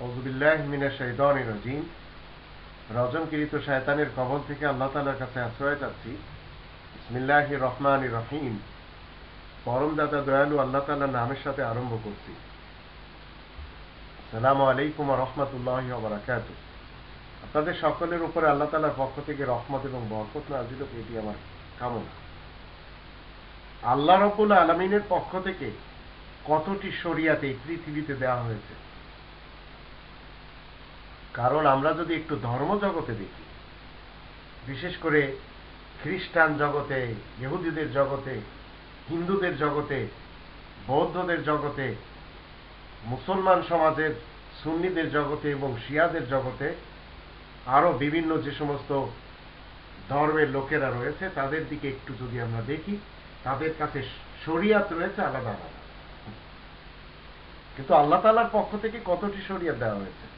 রাজিম। কবল থেকে আল্লাহ তালার কাছে আশ্রয় চাচ্ছি। রহমান রহিম। দয়ালু আল্লাহ তালার নামের সাথে আরম্ভ করছি। আলাইকুম রহমতুল্লাহ আপনাদের সকলের উপরে আল্লাহ তালার পক্ষ থেকে রহমত এবং বরকত নাজিল এটি আমার কামনা। আল্লাহ রবুল আলমিনের পক্ষ থেকে কতটি শরিয়াতে এই পৃথিবীতে দেওয়া হয়েছে? কারণ আমরা যদি একটু ধর্ম জগতে দেখি, বিশেষ করে খ্রিস্টান জগতে, ইহুদিদের জগতে, হিন্দুদের জগতে, বৌদ্ধদের জগতে, মুসলমান সমাজের, সুন্নিদের জগতে এবং শিয়াদের জগতে, আরও বিভিন্ন যে সমস্ত ধর্মের লোকেরা রয়েছে, তাদের দিকে একটু যদি আমরা দেখি, তাদের কাছে শরিয়াত রয়েছে আলাদা আলাদা। কিন্তু আল্লাহ তালার পক্ষ থেকে কতটি শরিয়াত দেওয়া হয়েছে?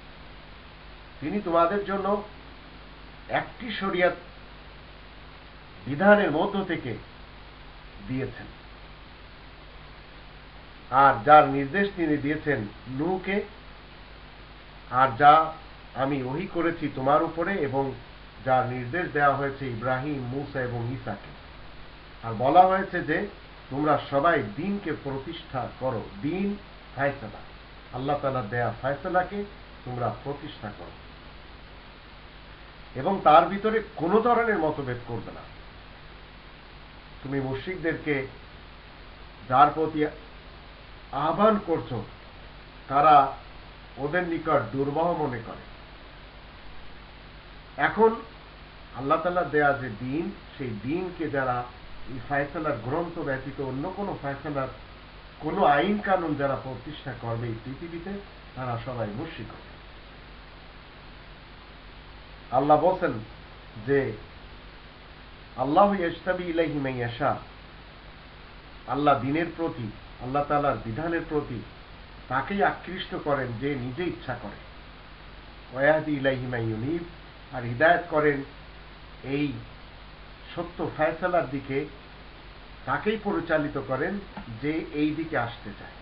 তিনি তোমাদের জন্য একটি শরিয়াত বিধানের মধ্য থেকে দিয়েছেন। আর যার নির্দেশ তিনি দিয়েছেন নূকে আর যা আমি ওহি করেছি তোমার উপরে এবং যার নির্দেশ দেওয়া হয়েছে ইব্রাহিম, মুসা এবং ইসাকে আর বলা হয়েছে যে, তোমরা সবাই দিনকে প্রতিষ্ঠা করো। দিন ফায়সালা। আল্লাহ তালা দেয়া ফায়সালাকে তোমরা প্রতিষ্ঠা করো। এবং তার ভিতরে কোনো ধরনের মতভেদ করবে না। তুমি মুশ্রিকদেরকে যার প্রতি আহ্বান করছ, তারা ওদের নিকট দুর্বহ মনে করে। এখন আল্লাহ তালা দেয়া যে দিন, সেই দিনকে যারা এই ফায়সালার গ্রন্থ ব্যতীত অন্য কোনো ফায়সালার, কোনো আইন কানুন যারা প্রতিষ্ঠা করবে এই পৃথিবীতে, তারা সবাই মুশিক হবে। আল্লাহ বলছেন যে, আল্লাহ ইস্তাবি ইলাহি মাইয়াশা আল্লাহ দিনের প্রতি, আল্লাহ তালার বিধানের প্রতি তাকেই আকৃষ্ট করেন যে নিজে ইচ্ছা করে। ওয়াহাদি ইলাহি মাইয়ুনিব আর হৃদায়ত করেন এই সত্য ফয়সালার দিকে, তাকেই পরিচালিত করেন যে এই দিকে আসতে চায়।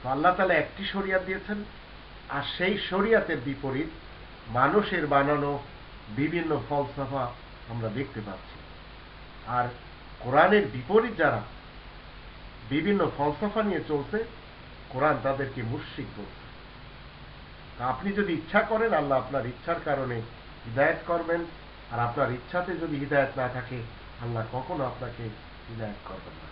তো আল্লাহ তালা একটি শরিয়াত দিয়েছেন, আর সেই শরিয়াতের বিপরীত মানুষের বানানো বিভিন্ন ফলসফা আমরা দেখতে পাচ্ছি। আর কোরআনের বিপরীত যারা বিভিন্ন ফলসফা নিয়ে চলছে, কোরআন তাদেরকে মুশিক বলছে। তা আপনি যদি ইচ্ছা করেন, আল্লাহ আপনার ইচ্ছার কারণে হৃদায়ত করবেন, আর আপনার ইচ্ছাতে যদি হৃদায়ত না থাকে, আল্লাহ কখনো আপনাকে হৃদায়ত করবেন না।